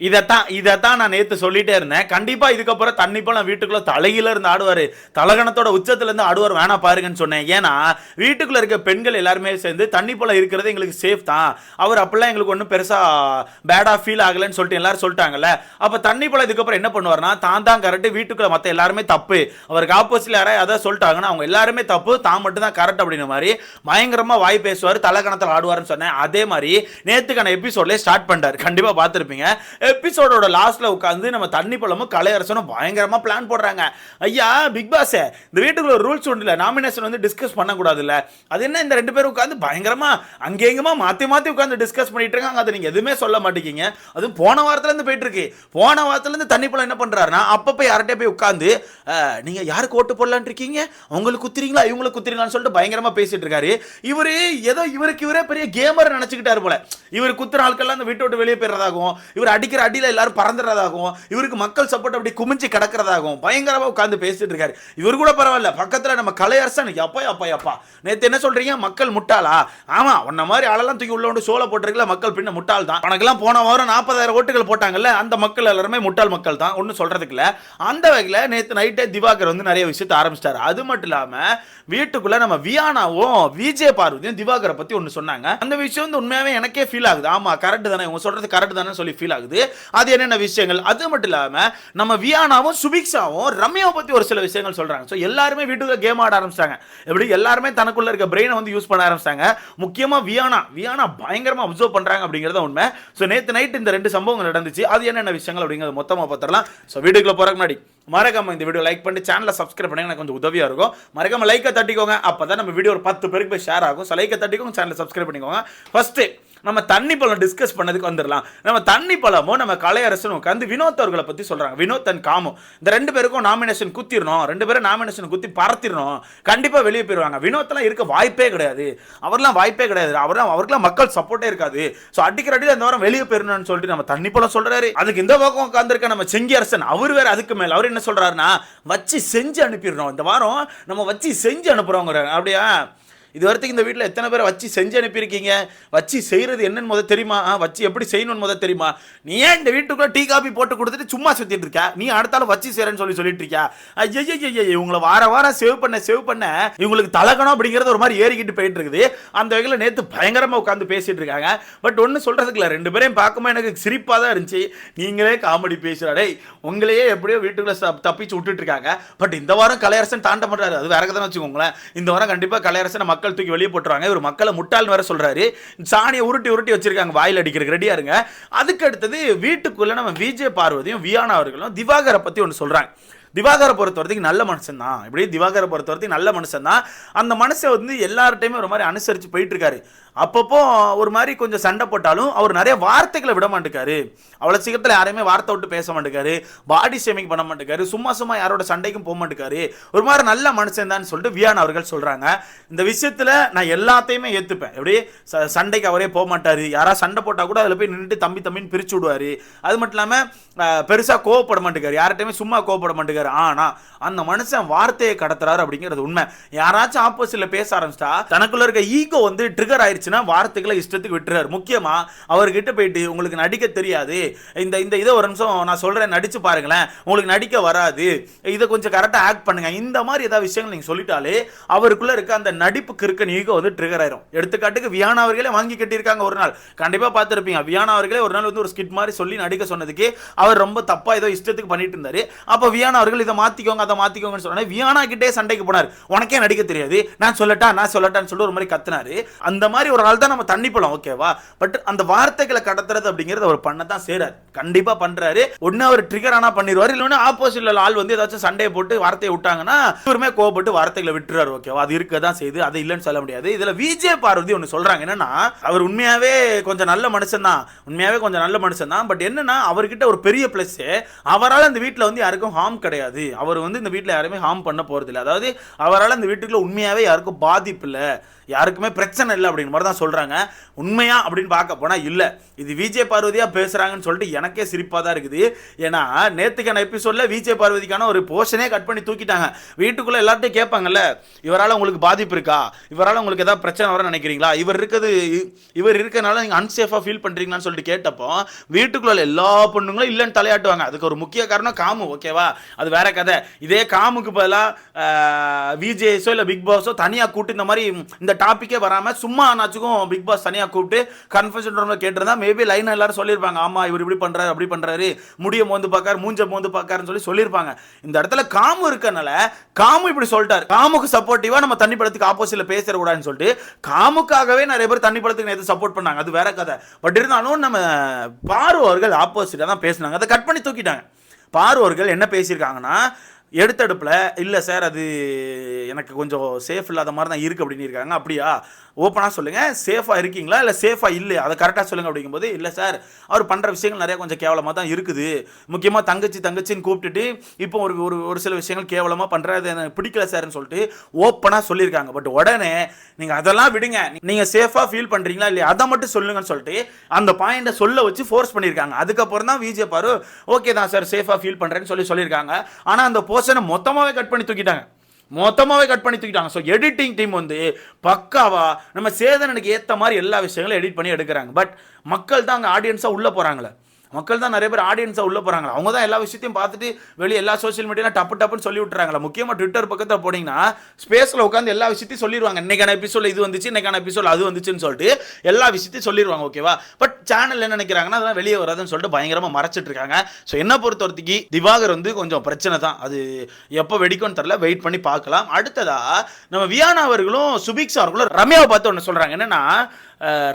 இதைத்தான் இதைத்தான் நான் நேற்று சொல்லிட்டே இருந்தேன். கண்டிப்பாக இதுக்கப்புறம் தண்ணி நான் வீட்டுக்குள்ளே தலையில இருந்து ஆடுவார். தலகணத்தோட உச்சத்துலேருந்து ஆடுவார். வேணா பாருங்கன்னு சொன்னேன். ஏன்னா வீட்டுக்குள்ளே இருக்க பெண்கள் எல்லாருமே சேர்ந்து தண்ணி போல இருக்கிறது எங்களுக்கு சேஃப் தான். அவர் அப்படிலாம் எங்களுக்கு ஒன்றும் பெருசாக பேடாக ஃபீல் ஆகலைன்னு சொல்லிட்டு எல்லாரும் சொல்லிட்டாங்கல்ல. அப்போ தண்ணி போல இதுக்கப்புறம் என்ன பண்ணுவார்னா தான் தான் கரெக்ட் வீட்டுக்குள்ளே மற்ற எல்லாருமே தப்பு. அவருக்கு ஆப்போசிட்ல யாராவது அதை சொல்லிட்டாங்கன்னா அவங்க எல்லாருமே தப்பு. தான் மட்டும் தான் கரெக்ட் அப்படின்ற மாதிரி பயங்கரமாக வாய் பேசுவார் தலகணத்தில் ஆடுவார்னு சொன்னேன். அதே மாதிரி நேற்றுக்கான எபிசோட்லேயே ஸ்டார்ட் பண்ணிட்டார். கண்டிப்பாக பார்த்துருப்பீங்க. எபிசோடோட லாஸ்ட்ல உட்காந்து நம்ம தண்ணி பழமும் கலையரசனும் பயங்கரமா பிளான் போடுறாங்க. ஐயா பிக் பாஸ் இந்த வீட்டுக்குள்ள ரூல்ஸ் ஒன்று இல்லை நாமினேஷன் வந்து டிஸ்கஸ் பண்ணக்கூடாதுல்ல. அது என்ன இந்த ரெண்டு பேரும் உட்காந்து பயங்கரமா அங்கே எங்கேயுமா மாத்தி மாத்தி உட்காந்து டிஸ்கஸ் பண்ணிட்டு இருக்காங்க. அதை நீங்க எதுவுமே சொல்ல மாட்டேங்க அது போன வாரத்துல இருந்து போயிட்டு இருக்கு. போன வாரத்துல இருந்து தண்ணி பழம் என்ன பண்றாருன்னா அப்பப்போ யார்கிட்டயே போய் உட்காந்து நீங்கள் நீங்க யாருக்கு ஓட்டு போடலான்னு இருக்கீங்க? அவங்களுக்கு குத்துறீங்களா? இவங்களுக்கு குத்துறீங்களான்னு சொல்லிட்டு பயங்கரமா பேசிட்டு இருக்காரு. இவரு ஏதோ இவருக்கு இவரே பெரிய கேமர் நினைச்சுக்கிட்டாரு போல. இவர் குத்துற ஆட்கள்லாம் அந்த வீட்டு விட்டு வெளியே போயிடுறதாகவும் இவர் அடிக்கிற அடியில எல்லாரும் பறந்துடுறதாகவும் இவருக்கு மக்கள் சப்போர்ட் அப்படி குமிஞ்சு கிடக்கிறதாகவும் பயங்கரமா உட்காந்து பேசிட்டு இருக்காரு. இவர் கூட பரவாயில்ல பக்கத்துல நம்ம கலையரசன் எப்பா எப்பா அப்பா நேத்து என்ன சொல்றீங்க? மக்கள் முட்டாளா? ஆமா உன்ன மாதிரி ஆளெல்லாம் தூக்கி உள்ள வந்து சோலை போட்டிருக்கல மக்கள் பின்ன முட்டாள் தான். உனக்கெல்லாம் போன வாரம் நாற்பதாயிரம் ஓட்டுகள் போட்டாங்கல்ல அந்த மக்கள் எல்லாருமே முட்டாள் மக்கள் தான் ஒன்றும் சொல்கிறதுக்கு இல்லை. அந்த வகையில் நேத்து நைட்டே திவாகர் வந்து நிறைய விஷயத்தை ஆரம்பிச்சிட்டாரு. அது மட்டும் இல்லாம வீட்டுக்குள்ள நம்ம வியானாவும் விஜய் பார்வதியும் திவாகரை பத்தி ஒன்று சொன்னாங்க. அந்த விஷயம் வந்து உண்மையாகவே எனக்கே ஃபீல் ஆகுது. ஆமா கரெக்ட் தானே இவங்க சொல்றது கரெக்ட் தானே சொல்லி ஃபீல் ஆகுது. அது என்னென்ன விஷயங்கள்? அது மட்டும் இல்லாம நம்ம வியானாவும் சுபிக்ஷாவும் ரம்யாவை பற்றி ஒரு சில விஷயங்கள் சொல்றாங்க. ஸோ எல்லாருமே வீட்டுக்குள்ள கேம் ஆட ஆரம்பிச்சிட்டாங்க. எப்படி? எல்லாருமே தனக்குள்ள இருக்க பிரெயினை வந்து யூஸ் பண்ண ஆரம்பிச்சிட்டாங்க. முக்கியமா வியானா. வியானா பயங்கரமாக அப்சர்வ் பண்றாங்க அப்படிங்கிறத உண்மை. ஸோ நேற்று நைட் இந்த ரெண்டு சம்பவங்கள் நடந்துச்சு. அது என்னென்ன விஷயங்கள் அப்படிங்கிறது மொத்தமாக பார்த்துடலாம் ஸோ வீட்டுக்குள்ளே போறதுக்கு முன்னாடி மறக்காம இந்த வீடியோ லைக் பண்ணி சேனலை சப்ஸ்கிரைப் பண்ணி எனக்கு கொஞ்சம் உதவியாக இருக்கும். மறக்காம லைக்கை தட்டிக்கோங்க. அப்பதான் நம்ம வீடியோ ஒரு பத்து பேருக்கு போய் ஷேர் ஆகும். ஸோ லைக்கை தட்டிக்கோங்க சேனலை சப்ஸ்கிரைப் பண்ணிக்கோங்க. ஃபஸ்ட்டு நம்ம தண்ணி பழம் டிஸ்கஸ் பண்ணதுக்கு வந்துடலாம் நம்ம தண்ணி பழமும் நம்ம கலையரசனும் உட்காந்து வினோத் அவர்களை பற்றி சொல்கிறாங்க வினோத் அண்ட் காமு இந்த ரெண்டு பேருக்கும் நாமினேஷன் குத்திடணும் ரெண்டு பேரும் நாமினேஷன் குத்தி பறத்திடணும் கண்டிப்பாக வெளியே போயிடுவாங்க வினோத்லாம் இருக்க வாய்ப்பே கிடையாது. அவர்லாம் வாய்ப்பே கிடையாது. அவர்லாம் அவருக்குலாம் மக்கள் சப்போர்ட்டே இருக்காது. ஸோ அடிக்கிற அடியில் அந்த வாரம் வெளியே போயிடணும்னு சொல்லிட்டு நம்ம தண்ணி பழம் சொல்கிறாரு அதுக்கு இந்த பக்கம் உட்காந்துருக்க நம்ம செங்கி அரசன் அவர் வேறு அதுக்கு மேலே. அவர் என்ன சொல்கிறாருன்னா வச்சு செஞ்சு அனுப்பிடுறோம் இந்த வாரம் நம்ம வச்சு செஞ்சு அனுப்புகிறோங்கிற அப்படியா? இது வரைக்கும் இந்த வீட்டில் எத்தனை பேரை வச்சு செஞ்சு அனுப்பியிருக்கீங்க? வச்சு செய்கிறது என்னன்னு முத தெரியுமா? ஆ, வச்சு எப்படி செய்யணும்னு முத தெரியுமா? நீ ஏன் இந்த வீட்டுக்குள்ளே டீ காபி போட்டு கொடுத்துட்டு சும்மா சுற்றிட்டு இருக்க? நீ அடுத்தாலும் வச்சு செய்கிறேன்னு சொல்லி சொல்லிட்டு இருக்கியா? ஐயோ இவங்களை வார வாரம் சேவ் பண்ண சேவ் பண்ண இவங்களுக்கு தலகணும் அப்படிங்கிறது ஒரு மாதிரி ஏறிக்கிட்டு போயிட்டு இருக்குது. அந்த வகையில் நேற்று பயங்கரமாக உட்காந்து பேசிட்டு இருக்காங்க. பட் ஒன்றும் சொல்கிறதுக்கு இல்லை ரெண்டு பேரையும் பார்க்கும்போது எனக்கு சிரிப்பாக தான் இருந்துச்சு. நீங்களே காமெடி பேசுகிறாரே உங்களையே எப்படியோ வீட்டுக்குள்ளே தப்பிச்சு விட்டுட்டு இருக்காங்க. பட் இந்த வாரம் கலையரசன் தாண்ட பண்றாரு அது வேற கதை வச்சுக்கோங்களேன். இந்த வாரம் கண்டிப்பாக கலையரசனை மக்கள் தூக்கி வெளியே போட்டுருவாங்க. இவர் மக்களை முட்டாள் வேற சொல்றாரு. சாணியை உருட்டி உருட்டி வச்சிருக்காங்க. வாயில் அடிக்கிறதுக்கு ரெடியா இருங்க. அதுக்கு அடுத்தது வீட்டுக்குள்ள நம்ம விஜய் பார்வதியும் வியானா அவர்களும் திவாகரை பத்தி ஒன்று சொல்றாங்க. திவாகரை பொறுத்த வரைக்கும் நல்ல மனுஷன் தான் இப்படி திவாகரை பொறுத்த வரைக்கும் நல்ல மனுஷன் தான் அந்த மனுஷன் வந்து எல்லார்ட்டையுமே ஒரு மாதிரி அனுசரித்து போயிட்டுருக்காரு. அப்பப்போ ஒரு மாதிரி கொஞ்சம் சண்டை போட்டாலும் அவர் நிறைய வார்த்தைகளை விட மாட்டேக்காரு. அவ்வளோ சீக்கிரத்தில் யாரையுமே வார்த்தை விட்டு பேச மாட்டேக்காரு. பாடி ஷேமிங் பண்ண மாட்டேக்காரு. சும்மா சும்மா யாரோட சண்டைக்கும் போக மாட்டேக்காரு. ஒரு மாதிரி நல்ல மனுஷன் தான் சொல்லிட்டு வியான் அவர்கள் சொல்கிறாங்க இந்த விஷயத்தில் நான் எல்லாத்தையுமே ஏற்றுப்பேன் எப்படி? ச- சண்டைக்கு அவரே போக மாட்டார். யாராவது சண்டை போட்டால் கூட அதில் போய் நின்றுட்டு தம்பி தம்பின்னு பிரிச்சு விடுவார். அது மட்டும் இல்லாமல் பெருசாக கோவப்பட மாட்டேக்காரு. யார்கிட்டயுமே சும்மா கோவப்பட மாட்டேங்காரு ஆனா அந்த மனுஷன் வார்த்தையை கடத்துறாரு அப்படிங்கிறது உண்மை. யாராச்சும் ஆப்போசிட்ல பேச ஆரம்பிச்சிட்டா தனக்குள்ள இருக்க ஈகோ வந்து ட்ரிகர் ஆயிடுச்சுன்னா வார்த்தைகளை இஷ்டத்துக்கு விட்டுறாரு. முக்கியமா அவர்கிட்ட போயிட்டு உங்களுக்கு நடிக்க தெரியாது. இந்த இந்த இதை ஒரு நிமிஷம் நான் சொல்றேன் நடிச்சு பாருங்களேன். உங்களுக்கு நடிக்க வராது. இதை கொஞ்சம் கரெக்டாக ஆக்ட் பண்ணுங்க. இந்த மாதிரி ஏதாவது விஷயங்கள் நீங்க சொல்லிட்டாலே அவருக்குள்ள இருக்க அந்த நடிப்புக்கு இருக்க ஈகோ வந்து ட்ரிகர் ஆயிரும். எடுத்துக்காட்டுக்கு வியானா அவர்களே வாங்கி கட்டியிருக்காங்க ஒரு நாள். கண்டிப்பா பார்த்துருப்பீங்க. வியானா அவர்களே ஒரு நாள் வந்து ஒரு ஸ்கிட் மாதிரி சொல்லி நடிக்க சொன்னதுக்கு அவர் ரொம்ப தப்பா ஏதோ இஷ்டத்துக்கு பண்ணிட்டு இருந்தாரு. அப்ப வியானா அவர்கள் இதை மாற்றிக்கோங்க அதை மாற்றிக்கோங்கன்னு சொன்னாரு வியானா கிட்டே சண்டைக்கு போனார். உனக்கே நடிக்க தெரியாது. நான் சொல்லட்டா நான் சொல்லட்டான்னு சொல்லி ஒரு மாதிரி கத்துனாரு. அந்த மாதிரி ஒரு ஆள் தான் நம்ம தண்ணி போலாம் ஓகேவா பட் அந்த வார்த்தைகளை கடத்துறது அப்படிங்கிறது அவர் பண்ண தான் செய்கிறார் கண்டிப்பாக பண்ணுறாரு ஒன்று அவர் ட்ரிகர் ஆனால் பண்ணிடுவார் இல்லைன்னா ஆப்போசிட்ல ஆள் வந்து ஏதாச்சும் சண்டையை போட்டு வார்த்தையை விட்டாங்கன்னா இவருமே கோவப்பட்டு வார்த்தைகளை விட்டுறாரு ஓகேவா அது இருக்க தான் செய்யுது அதை இல்லைன்னு சொல்ல முடியாது. இதில் விஜய் பார்வதி ஒன்று சொல்கிறாங்க என்னன்னா அவர் உண்மையாகவே கொஞ்சம் நல்ல மனுஷன் தான் உண்மையாகவே கொஞ்சம் நல்ல மனுஷன் தான் பட் என்னன்னா அவர்கிட்ட ஒரு பெரிய பிளஸ் அவரால் அந்த வீட்டில் வந்து யாருக்கும் ஹார்ம் கிடையாது. கிடையாது. அவர் வந்து இந்த வீட்டில் யாருமே ஹார்ம் பண்ண போகிறதில்ல அதாவது அவரால் இந்த வீட்டுக்குள்ள உண்மையாகவே யாருக்கும் பாதிப்பு இல்லை. யாருக்குமே பிரச்சனை இல்லை அப்படிங்கிற மாதிரி தான் சொல்கிறாங்க உண்மையா அப்படின்னு பார்க்க போனால் இல்லை. இது விஜய் பார்வதியாக பேசுகிறாங்கன்னு சொல்லிட்டு எனக்கே சிரிப்பாக தான் இருக்குது. ஏன்னா நேற்றுக்கான எபிசோடில் விஜய் பார்வதிக்கான ஒரு போர்ஷனே கட் பண்ணி தூக்கிட்டாங்க. வீட்டுக்குள்ளே எல்லார்ட்டையும் கேட்பாங்கல்ல இவரால் உங்களுக்கு பாதிப்பு இருக்கா? இவரால் உங்களுக்கு ஏதாவது பிரச்சனை வர நினைக்கிறீங்களா? இவர் இருக்கிறது இவர் இருக்கிறனால நீங்கள் அன்சேஃபாக ஃபீல் பண்ணுறீங்களான்னு சொல்லிட்டு கேட்டப்போ வீட்டுக்குள்ள எல்லா பொண்ணுங்களும் இல்லைன்னு தலையாட்டுவாங்க. அதுக்கு ஒரு முக்கிய காரணம் காமு ஓகேவா அது வேற கதை. இதே காமுக்கு பதிலாக விஜேஸோ இல்லை பிக் பாஸோ தனியாக கூப்பிட்டு இந்த மாதிரி இந்த டாப்பிக்கே வராமல் சும்மா ஆனாச்சுக்கும் பிக் பாஸ் தனியாக கூப்பிட்டு கன்ஃபர்ஷன் ரூமில் கேட்டிருந்தா மேபி லைன் எல்லாரும் சொல்லியிருப்பாங்க. ஆமாம் இவர் இப்படி பண்ணுறாரு அப்படி பண்ணுறாரு முடிய மோந்து பார்க்காரு மூஞ்ச மோந்து பார்க்காருன்னு சொல்லி சொல்லியிருப்பாங்க. இந்த இடத்துல காமு இருக்கனால காமு இப்படி சொல்லிட்டார். காமுக்கு சப்போர்ட்டிவாக நம்ம தண்ணி படத்துக்கு ஆப்போசிட்ல பேசக்கூடாதுன்னு சொல்லிட்டு காமுக்காகவே நிறைய பேர் தண்ணி படத்துக்கு நேற்று சப்போர்ட் பண்ணாங்க. அது வேற கதை. பட் இருந்தாலும் நம்ம பாரு அவர்கள் ஆப்போசிட்டாக தான் பேசினாங்க. அதை கட் பண்ணி தூக்கிட்டாங்க. பார்வர்கள் என்ன பேசியிருக்காங்கன்னா எடுத்தடுப்பில் இல்லை சார் அது எனக்கு கொஞ்சம் சேஃப் இல்லாத மாதிரி தான் இருக்குது அப்படின்னு இருக்காங்க. அப்படியா? ஓப்பனாக சொல்லுங்கள் சேஃபாக இருக்கீங்களா? இல்லை சேஃபாக இல்லை அதை கரெக்டாக சொல்லுங்கள் அப்படிங்கும்போது இல்லை சார் அவர் பண்ணுற விஷயங்கள் நிறையா கொஞ்சம் கேவலமாக தான் இருக்குது. முக்கியமாக தங்கச்சி தங்கச்சின்னு கூப்பிட்டுட்டு இப்போ ஒரு ஒரு ஒரு சில விஷயங்கள் கேவலமாக பண்ணுறது எனக்கு பிடிக்கல சார்னு சொல்லிட்டு ஓப்பனாக சொல்லியிருக்காங்க. பட் உடனே நீங்கள் அதெல்லாம் விடுங்க. நீங்கள் சேஃபாக ஃபீல் பண்ணுறீங்களா இல்லையா? அதை மட்டும் சொல்லுங்கன்னு சொல்லிட்டு அந்த பாயிண்ட்டை சொல்ல வச்சு ஃபோர்ஸ் பண்ணியிருக்காங்க. அதுக்கப்புறம் தான் விஜய் பாரு ஓகே தான் சார் சேஃபாக ஃபீல் பண்ணுறேன்னு சொல்லி சொல்லியிருக்காங்க. ஆனால் அந்த போர்ஷனை மொத்தமாகவே கட் பண்ணி தூக்கிட்டாங்க. மொத்தமாகவே கட் பண்ணி தூக்கிட்டாங்க. ஸோ எடிட்டிங் டீம் வந்து பக்காவாக நம்ம சேதனனுக்கு ஏற்ற மாதிரி எல்லா விஷயங்களும் எடிட் பண்ணி எடுக்கிறாங்க. பட் மக்கள் தான் அங்கே ஆடியன்ஸாக உள்ளே போகிறாங்களே மக்கள் தான் நிறைய பேர் ஆடியன்ஸாக உள்ளே போகிறாங்களா அவங்க தான் எல்லா விஷயத்தையும் பார்த்துட்டு வெளியே எல்லா சோஷியல் மீடியாவில் டப்பு டப்புன்னு சொல்லி விட்டுறாங்களா. முக்கியமாக ட்விட்டர் பக்கத்தில் போனீங்கன்னா ஸ்பேஸில் உட்காந்து எல்லா விஷயத்தையும் சொல்லிடுவாங்க இன்றைக்கான எபிசோட இது வந்துச்சு இன்னைக்கான எபிசோட் அது வந்துச்சுன்னு சொல்லிட்டு எல்லா விஷயத்தையும் சொல்லிடுவாங்க ஓகேவா பட் சேனல் என்ன நினைக்கிறாங்கன்னா அதெல்லாம் வெளியே வராதுன்னு சொல்லிட்டு பயங்கரமாக மறைச்சிட்டு இருக்காங்க. ஸோ என்ன பொறுத்த வரைக்கும் திவாகர் வந்து கொஞ்சம் பிரச்சனை தான். அது எப்போ வெடிக்கும்னு தெரில வெயிட் பண்ணி பார்க்கலாம். அடுத்ததா நம்ம வியானா அவர்களும் சுபிக்ஸா அவர்களும் ரம்யாவை பார்த்து ஒன்று சொல்கிறாங்க என்னன்னா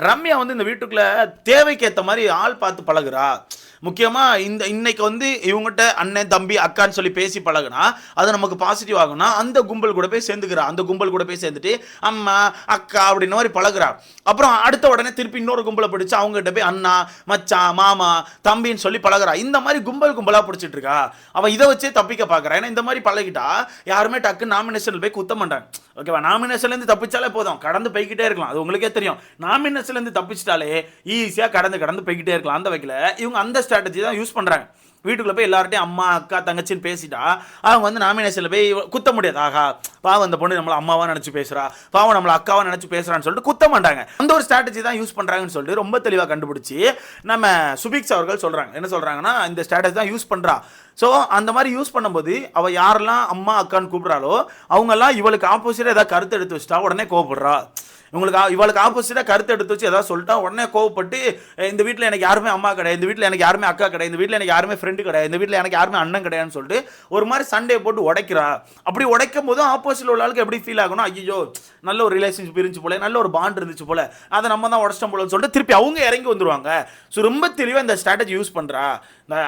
ரம்யா வந்து இந்த வீட்டுக்குள்ள தேவைக்கேற்ற மாதிரி ஆள் பார்த்து பழகுறா. முக்கியமாக இந்த இன்னைக்கு வந்து இவங்ககிட்ட அண்ணன் தம்பி அக்கான்னு சொல்லி பேசி பழகுனா அது நமக்கு பாசிட்டிவ் ஆகும்னா அந்த கும்பல் கூட போய் சேர்ந்துக்கிறா. அந்த கும்பல் கூட போய் சேர்ந்துட்டு அம்மா அக்கா அப்படின்னு மாதிரி பழகுறா. அப்புறம் அடுத்த உடனே திருப்பி இன்னொரு கும்பலை பிடிச்சு அவங்ககிட்ட போய் அண்ணா மச்சான் மாமா தம்பின்னு சொல்லி பழகுறா. இந்த மாதிரி கும்பல் கும்பலாக பிடிச்சிட்டு இருக்கா. அவன் இதை வச்சே தப்பிக்க பார்க்குறான் ஏன்னா இந்த மாதிரி பழகிட்டா யாருமே டக்கு நாமினேஷன் போய் குத்த மாட்டாங்க. ஓகேவா? நாமினேஷன்லேருந்து தப்பிச்சாலே போதும். கடந்து போய்கிட்டே இருக்கலாம். அது உங்களுக்கே தெரியும். நாமினேஷன்லேருந்து தப்பிச்சிட்டாலே ஈஸியாக கடந்து கடந்து போய்கிட்டே இருக்கலாம். அந்த வகையில் இவங்க அந்த ஸ்ட்ராட்டஜி தான் யூஸ் பண்ணுறாங்க வீட்டுக்குள்ள போய் எல்லார்ட்டையும் அம்மா அக்கா தங்கச்சின்னு பேசிட்டா அவங்க வந்து நாமினேஷனில் போய் குத்த முடியாது. ஆகா பாவம் அந்த பொண்ணு நம்மளை அம்மாவாக நினச்சி பேசுறா பாவம் நம்மளை அக்காவாக நினச்சி பேசுகிறான்னு சொல்லிட்டு குத்த மாட்டாங்க. அந்த ஒரு ஸ்ட்ராட்டஜி தான் யூஸ் பண்ணுறாங்கன்னு சொல்லிட்டு ரொம்ப தெளிவாக கண்டுபிடிச்சி நம்ம சுபிக்ஸ் அவர்கள் சொல்கிறாங்க என்ன சொல்கிறாங்கன்னா இந்த ஸ்ட்ராட்டஜி தான் யூஸ் பண்ணுறா ஸோ அந்த மாதிரி யூஸ் பண்ணும்போது அவள் யாரெல்லாம் அம்மா அக்கான்னு கூப்பிட்றாளோ அவங்கெல்லாம் இவளுக்கு ஆப்போசிட்டாக ஏதாவது கருத்து எடுத்து வச்சுட்டா உடனே கோவப்படுறா. இவங்களுக்கு இவளுக்கு ஆப்போசிட்டாக கருத்து எடுத்து வச்சு ஏதாவது சொல்லிட்டா உடனே கோவப்பட்டு இந்த வீட்டில் எனக்கு யாருமே அம்மா கிடையாது இந்த வீட்டில் எனக்கு யாருமே அக்கா கிடையாது இந்த வீட்டில் எனக்கு யாருமே ஃப்ரெண்டு கிடையாது இந்த வீட்டில் எனக்கு யாருமே அண்ணன் கிடையாதுன்னு சொல்லிட்டு ஒரு மாதிரி சண்டையை போட்டு உடைக்கிறா. அப்படி உடைக்கும் போதும் ஆப்போசிட்டில் உள்ள ஆளுக்கு எப்படி ஃபீல் ஆகணும் ஐயோ நல்ல ஒரு ரிலேஷன்ஷிப் இருந்துச்சு போல நல்ல ஒரு பாண்ட் இருந்துச்சு போல அதை நம்ம தான் உடச்சிட்டோம் போலன்னு சொல்லிட்டு திருப்பி அவங்க இறங்கி வந்துருவாங்க. ஸோ ரொம்ப தெளிவாக இந்த ஸ்ட்ராட்டஜி யூஸ் பண்ணுறா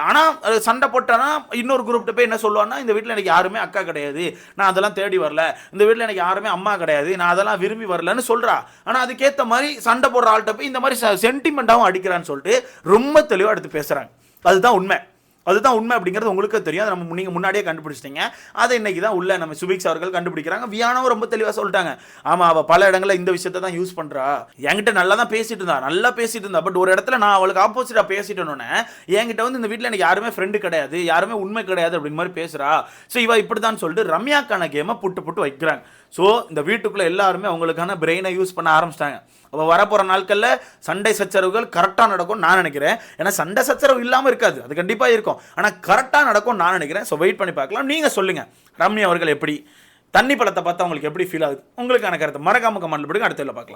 ஆனால் சண்டை போட்டானா இன்னொரு குரூப்கிட்ட போய் என்ன சொல்லுவான்னா இந்த வீட்டில் எனக்கு யாருமே அக்கா கிடையாது நான் அதெல்லாம் தேடி வரல இந்த வீட்டில் எனக்கு யாருமே அம்மா கிடையாது நான் அதெல்லாம் விரும்பி வரலன்னு சொல்கிறா ஆனால் அதுக்கேற்ற மாதிரி சண்டை போடுற ஆள்கிட்ட போய் இந்த மாதிரி சென்டிமெண்ட்டாகவும் அடிக்கிறான்னு சொல்லிட்டு ரொம்ப தெளிவாக எடுத்து பேசுகிறாங்க அதுதான் உண்மை. அதுதான் உண்மை அப்படிங்கிறது உங்களுக்கு தெரியும். அதை நம்ம நீங்கள் முன்னாடியே கண்டுபிடிச்சிட்டீங்க. அதை இன்னைக்கு தான் உள்ள நம்ம சுபிக்ஸ் அவர்கள் கண்டுபிடிக்கிறாங்க. வியானவும் ரொம்ப தெளிவாக சொல்லிட்டாங்க. ஆமாம் அவள் பல இடங்களில் இந்த விஷயத்தை தான் யூஸ் பண்ணுறா என்கிட்ட நல்லா தான் பேசிட்டு இருந்தா. நல்லா பேசிட்டு இருந்தா. பட் ஒரு இடத்துல நான் அவளுக்கு ஆப்போசிட்டாக பேசிட்டேனோடனே என்கிட்ட வந்து இந்த வீட்டில் எனக்கு யாருமே ஃப்ரெண்டு கிடையாது. யாருமே உண்மை கிடையாது அப்படிங்கிற மாதிரி பேசுகிறா ஸோ இவ இப்படி தான் சொல்லிட்டு ரம்யாக்கான கேமை புட்டு புட்டு வைக்கிறாங்க. ஸோ இந்த வீட்டுக்குள்ளே எல்லாருமே அவங்களுக்கான பிரெயினை யூஸ் பண்ண ஆரம்பிச்சிட்டாங்க. அப்போ வரப்போகிற நாட்களில் சண்டை சச்சரவுகள் கரெக்டாக நடக்கும் நான் நினைக்கிறேன். ஏன்னா சண்டை சச்சரவு இல்லாமல் இருக்காது. அது கண்டிப்பாக இருக்கும். ஆனால் கரெக்டாக நடக்கும் நான் நினைக்கிறேன். ஸோ வெயிட் பண்ணி பார்க்கலாம். நீங்கள் சொல்லுங்கள் ரம்யா அவர்கள் எப்படி? தண்ணி பழத்தை பார்த்தா உங்களுக்கு எப்படி ஃபீல் ஆகுது? உங்களுக்கான கருத்தை மறக்காம கமெண்ட்ல போடுங்க அடுத்ததில் பார்க்கலாம்.